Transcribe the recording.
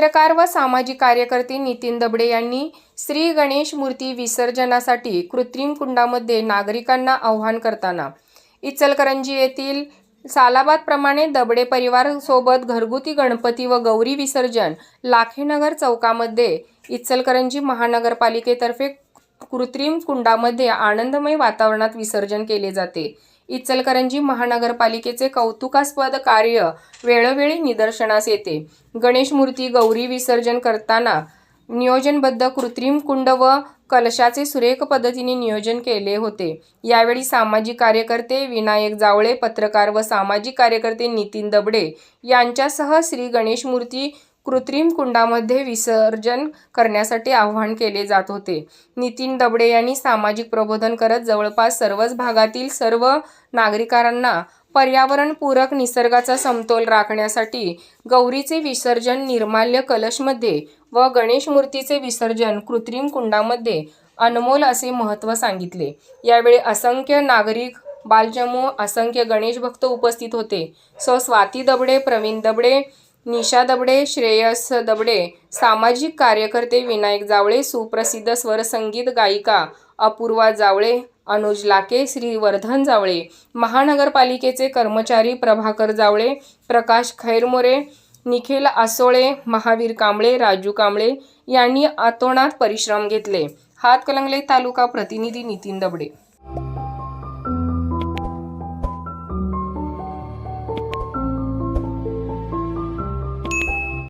पत्रकार व सामाजिक कार्यकर्ते नितीन दबडे यांनी श्री गणेश मूर्ती विसर्जनासाठी कृत्रिम कुंडामध्ये नागरिकांना आव्हान करताना इचलकरंजी येथील सालाबादप्रमाणे दबडे परिवारसोबत घरगुती गणपती व गौरी विसर्जन लाखेनगर चौकामध्ये इचलकरंजी महानगरपालिकेतर्फे कृत्रिम कुंडामध्ये आनंदमय वातावरणात विसर्जन केले जाते. इचलकरंजी महानगरपालिकेचे कौतुकास्पद कार्य वेळोवेळी निदर्शनास येते. गणेश मूर्ती गौरी विसर्जन करताना नियोजनबद्ध कृत्रिम कुंड व कलशाचे सुरेख पद्धतीने नियोजन केले होते. यावेळी सामाजिक कार्यकर्ते विनायक जावळे पत्रकार व सामाजिक कार्यकर्ते नितीन दबडे यांच्यासह श्री गणेश मूर्ती कृत्रिम कुंडामध्ये विसर्जन करण्यासाठी आवाहन केले जात होते. नितीन दबडे यांनी सामाजिक प्रबोधन करत जवळपास सर्वच भागातील सर्व नागरिकांना पर्यावरणपूरक निसर्गाचा समतोल राखण्यासाठी गौरीचे विसर्जन निर्माल्य कलशमध्ये व गणेश मूर्तीचे विसर्जन कृत्रिम कुंडामध्ये अनमोल असे महत्त्व सांगितले. यावेळी असंख्य नागरिक बालजमू असंख्य गणेश भक्त उपस्थित होते. सो. स्वाती दबडे प्रवीण दबडे निशा दबडे श्रेयस दबडे सामाजिक कार्यकर्ते विनायक जावळे सुप्रसिद्ध स्वरसंगीत गायिका अपूर्वा जावळे अनुज लाके श्रीवर्धन जावळे महानगरपालिकेचे कर्मचारी प्रभाकर जावळे प्रकाश खैरमोरे निखिल आसोळे महावीर कांबळे राजू कांबळे यांनी आतोणात परिश्रम घेतले. हातकलंगले तालुका प्रतिनिधी नितीन दबडे